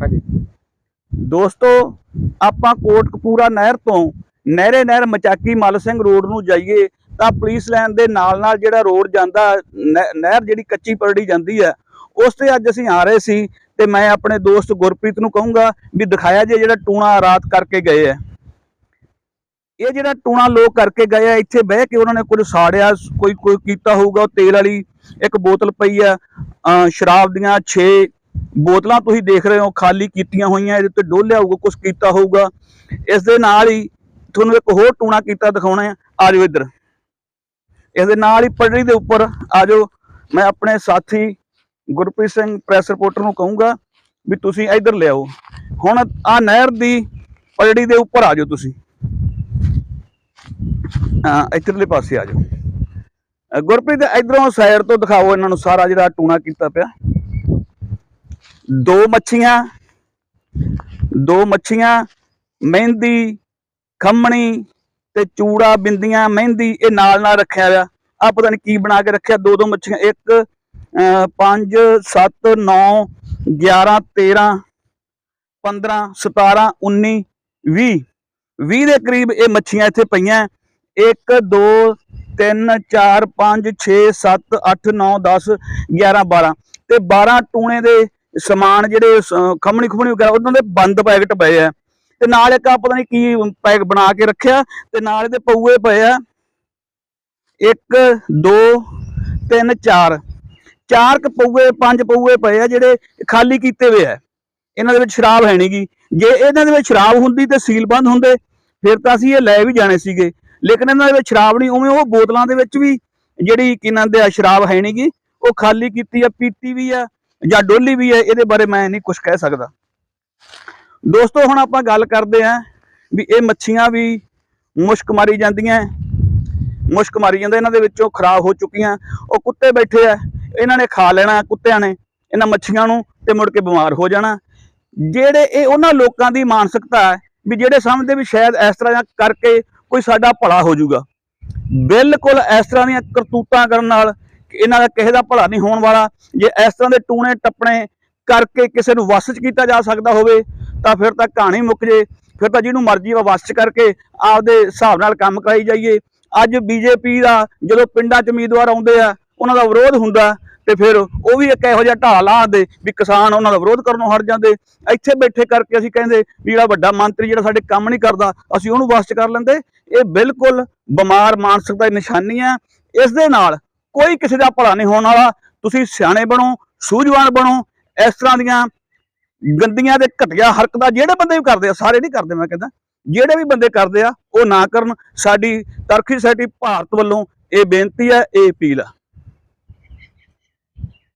ਹਾਂਜੀ। ਦੋਸਤੋ, ਆਪਾਂ ਕੋਟਕਪੂਰਾ ਨਹਿਰ ਤੋਂ ਨਹਿਰੇ ਨਹਿਰ ਮਚਾਕੀ ਮੱਲ ਸਿੰਘ ਰੋਡ ਨੂੰ ਜਾਈਏ, ਤਾਂ ਪੁਲਿਸ ਲਾਈਨ ਦੇ ਨਾਲ ਨਾਲ ਜਿਹੜਾ ਰੋਡ ਜਾਂਦਾ ਨਹਿਰ ਜਿਹੜੀ ਕੱਚੀ ਪਰੜੀ ਜਾਂਦੀ ਹੈ, ਉਸ ਤੇ ਅੱਜ ਅਸੀਂ ਆ ਰਹੇ ਸੀ ਤੇ ਮੈਂ ਆਪਣੇ ਦੋਸਤ ਗੁਰਪ੍ਰੀਤ ਨੂੰ ਕਹੂੰਗਾ ਵੀ ਦਿਖਾਇਆ ਜੇ ਜਿਹੜਾ ਟੂਣਾ ਰਾਤ ਕਰਕੇ ਗਏ ਆ ਇਹ ਜਿਹੜਾ ਟੂਣਾ ਲੋਕ ਕਰਕੇ ਗਏ ਆ ਇੱਥੇ ਬਹਿ ਕੇ ਉਹਨਾਂ ਨੇ ਕੁਝ ਸਾੜਿਆ ਕੋਈ ਕੋਈ ਕੀਤਾ ਹੋਊਗਾ, ਉਹ ਤੇਲ ਵਾਲੀ ਇੱਕ ਬੋਤਲ ਪਈ ਆ ਅਹ ਸ਼ਰਾਬ ਦੀਆਂ 6 ਬੋਤਲਾਂ ਤੁਸੀਂ ਦੇਖ ਰਹੇ ਹੋ, ਖਾਲੀ ਕੀਤੀਆਂ ਹੋਈਆਂ, ਇਹਦੇ ਉੱਤੇ ਡੋਲਿਆ ਹੋਊਗਾ ਕੁਝ ਕੀਤਾ ਹੋਊਗਾ। ਇਸ ਦੇ ਨਾਲ ਹੀ ਤੁਹਾਨੂੰ ਇੱਕ ਹੋਰ ਟੂਣਾ ਕੀਤਾ ਦਿਖਾਉਣਾ ਹੈ ਆ ਜਾਓ ਇੱਧਰ ਇਸ ਦੇ ਨਾਲ ਹੀ ਪਟੜੀ ਦੇ ਉੱਪਰ ਆ ਜਾਓ। ਮੈਂ ਆਪਣੇ ਸਾਥੀ ਗੁਰਪ੍ਰੀਤ ਸਿੰਘ, ਪ੍ਰੈਸ ਰਿਪੋਰਟਰ ਨੂੰ ਕਹੂੰਗਾ ਵੀ ਤੁਸੀਂ ਇੱਧਰ ਲਿਆਓ। ਹੁਣ ਆ ਨਹਿਰ ਦੀ ਪਟੜੀ ਦੇ ਉੱਪਰ ਆ ਜਾਓ ਤੁਸੀਂ। ਹਾਂ, ਇੱਧਰਲੇ ਪਾਸੇ ਆ ਜਾਓ। ਗੁਰਪ੍ਰੀਤ, ਇਧਰੋਂ ਸਾਈਡ ਤੋਂ ਦਿਖਾਓ ਇਹਨਾਂ ਨੂੰ ਸਾਰਾ ਜਿਹੜਾ ਟੂਣਾ ਕੀਤਾ ਪਿਆ। ਦੋ ਮੱਛੀਆਂ ਦੋ ਮੱਛੀਆਂ, ਮਹਿੰਦੀ, ਖੰਮਣੀ ਤੇ ਚੂੜਾ ਬਿੰਦੀਆਂ, ਮਹਿੰਦੀ ਇਹ ਨਾਲ ਨਾਲ ਰੱਖਿਆ ਹੋਇਆ। ਆ ਪਤਾ ਨਹੀਂ ਕੀ ਬਣਾ ਕੇ ਰੱਖਿਆ, ਦੋ ਦੋ ਮੱਛੀਆਂ, ਇੱਕ 5 7 9 11 13 15 17 19 20 20 ਦੇ ਕਰੀਬ ਇਹ ਮੱਛੀਆਂ ਇੱਥੇ ਪਈਆਂ। 1 2 3 4 5 6 7 8 9 10 11 12 ਤੇ 12 ਟੂਣੇ ਦੇ ਸਮਾਨ ਜਿਹੜੇ ਖਮਣੀ ਖੰਮਣੀ ਖੁਮਣੀ ਵਗੈਰਾ, ਉਹਨਾਂ ਦੇ ਬੰਦ ਪੈਕਟ ਪਏ ਆ। ਤੇ ਨਾਲ ਇੱਕ ਆ ਪਤਾ ਨਹੀਂ ਕੀ ਪੈਕ ਬਣਾ ਕੇ ਰੱਖਿਆ, ਤੇ ਨਾਲ ਇਹਦੇ ਪਊਏ ਪਏ ਆ। 1 2 3 4 ਚਾਰ ਕ ਪਊਏ, ਪੰਜ ਪਊਏ ਪਏ ਆ ਜਿਹੜੇ ਖਾਲੀ ਕੀਤੇ ਹੋਏ ਆ। ਇਹਨਾਂ ਦੇ ਵਿੱਚ ਸ਼ਰਾਬ ਹੈ ਨਹੀਂਗੀ ਜੇ ਇਹਨਾਂ ਦੇ ਵਿੱਚ ਸ਼ਰਾਬ ਹੁੰਦੀ ਤੇ ਸੀਲ ਬੰਦ ਹੁੰਦੇ, ਫਿਰ ਤਾਂ ਅਸੀਂ ਇਹ ਲੈ ਵੀ ਜਾਣੇ ਸੀਗੇ। ਲੇਕਿਨ ਇਹਨਾਂ ਦੇ ਵਿੱਚ ਸ਼ਰਾਬ ਨਹੀਂ ਉਵੇਂ ਉਹ ਬੋਤਲਾਂ ਦੇ ਵਿੱਚ ਵੀ ਜਿਹੜੀ ਕਿਨਾਂ ਦੇ ਆ, ਸ਼ਰਾਬ ਹੈ ਨਹੀਂਗੀ ਉਹ ਖਾਲੀ ਕੀਤੀ ਆ, ਪੀਤੀ ਵੀ ਆ। ਜਾਂ ਡੋਲੀ ਵੀ ਹੈ, ਇਹਦੇ ਬਾਰੇ ਮੈਂ ਨਹੀਂ ਕੁਝ ਕਹਿ ਸਕਦਾ। ਦੋਸਤੋ, ਹੁਣ ਆਪਾਂ ਗੱਲ ਕਰਦੇ ਆਂ ਵੀ ਇਹ ਮੱਛੀਆਂ ਵੀ ਮੁਸ਼ਕ ਮਾਰੀ ਜਾਂਦੀਆਂ ਮੁਸ਼ਕ ਮਾਰੀ ਜਾਂਦੇ, ਇਹਨਾਂ ਦੇ ਵਿੱਚੋਂ ਖਰਾਬ ਹੋ ਚੁੱਕੀਆਂ। ਉਹ ਕੁੱਤੇ ਬੈਠੇ ਆ, ਇਹਨਾਂ ਨੇ ਖਾ ਲੈਣਾ ਕੁੱਤਿਆਂ ਨੇ, ਇਹਨਾਂ ਮੱਛੀਆਂ ਨੂੰ ਤੇ ਮੁੜ ਕੇ ਬਿਮਾਰ ਹੋ ਜਾਣਾ। ਜਿਹੜੇ ਇਹ ਉਹਨਾਂ ਲੋਕਾਂ ਦੀ ਮਾਨਸਿਕਤਾ ਹੈ ਵੀ ਜਿਹੜੇ ਸਮਝਦੇ ਵੀ ਸ਼ਾਇਦ ਇਸ ਤਰ੍ਹਾਂ ਦਾ ਕਰਕੇ ਕੋਈ ਸਾਡਾ ਭਲਾ ਹੋ ਜਾਊਗਾ। ਬਿਲਕੁਲ ਇਸ ਤਰ੍ਹਾਂ ਦੀਆਂ ਕਰਤੂਤਾਂ ਕਰਨ ਨਾਲ ਇਹਨਾਂ ਦਾ ਕਿਸੇ ਦਾ ਭਲਾ ਨਹੀਂ ਹੋਣ ਵਾਲਾ। ਜੇ ਇਸ ਤਰ੍ਹਾਂ ਦੇ ਟੂਣੇ ਟੱਪਣੇ ਕਰਕੇ ਕਿਸੇ ਨੂੰ ਵਸ 'ਚ ਕੀਤਾ ਜਾ ਸਕਦਾ ਹੋਵੇ, ਤਾਂ ਫਿਰ ਤਾਂ ਕਹਾਣੀ ਮੁੱਕ ਜੇ। ਫਿਰ ਤਾਂ ਜਿਹਨੂੰ ਮਰਜ਼ੀ ਵਾ ਵਸ 'ਚ ਕਰਕੇ ਆਪਦੇ ਹਿਸਾਬ ਨਾਲ ਕੰਮ ਕਰਾਈ ਜਾਈਏ। ਅੱਜ ਬੀਜੇਪੀ ਦਾ ਜਦੋਂ ਪਿੰਡਾਂ 'ਚ ਉਮੀਦਵਾਰ ਆਉਂਦੇ ਆ, ਉਹਨਾਂ ਦਾ ਵਿਰੋਧ ਹੁੰਦਾ, ਤੇ ਫਿਰ ਉਹ ਵੀ ਇੱਕ ਇਹੋ ਜਿਹਾ ਢਾਲ ਲਾਉਂਦੇ ਵੀ ਕਿਸਾਨ ਉਹਨਾਂ ਦਾ ਵਿਰੋਧ ਕਰਨੋਂ ਹਟ ਜਾਂਦੇ। ਇੱਥੇ ਬੈਠੇ ਕਰਕੇ ਅਸੀਂ ਕਹਿੰਦੇ ਵੀ ਜਿਹੜਾ ਵੱਡਾ ਮੰਤਰੀ ਜਿਹੜਾ ਸਾਡੇ ਕੰਮ ਨਹੀਂ ਕਰਦਾ, ਅਸੀਂ ਉਹਨੂੰ ਵਸ 'ਚ ਕਰ ਲੈਂਦੇ। ਇਹ ਬਿਲਕੁਲ ਬਿਮਾਰ ਮਾਨਸਿਕਤਾ ਦੀ ਨਿਸ਼ਾਨੀ ਆ। ਇਸ ਦੇ ਨਾਲ ਕੋਈ ਕਿਸੇ ਦਾ ਭਲਾ ਨਹੀਂ ਹੋਣ ਵਾਲਾ। ਤੁਸੀਂ ਸਿਆਣੇ ਬਣੋ, ਸੂਝਵਾਨ ਬਣੋ। ਇਸ ਤਰ੍ਹਾਂ ਦੀਆਂ ਗੰਦੀਆਂ ਤੇ ਘਟੀਆ ਹਰਕਤਾਂ ਜਿਹੜੇ ਬੰਦੇ ਵੀ ਕਰਦੇ ਆ, ਸਾਰੇ ਨਹੀਂ ਕਰਦੇ ਮੈਂ ਕਹਿੰਦਾ। ਜਿਹੜੇ ਵੀ ਬੰਦੇ ਕਰਦੇ ਆ, ਉਹ ਨਾ ਕਰਨ। ਸਾਡੀ ਤਰਖੀ ਸੋਸਾਇਟੀ ਭਾਰਤ ਵੱਲੋਂ ਇਹ ਬੇਨਤੀ ਹੈ, ਇਹ ਅਪੀਲ ਆ।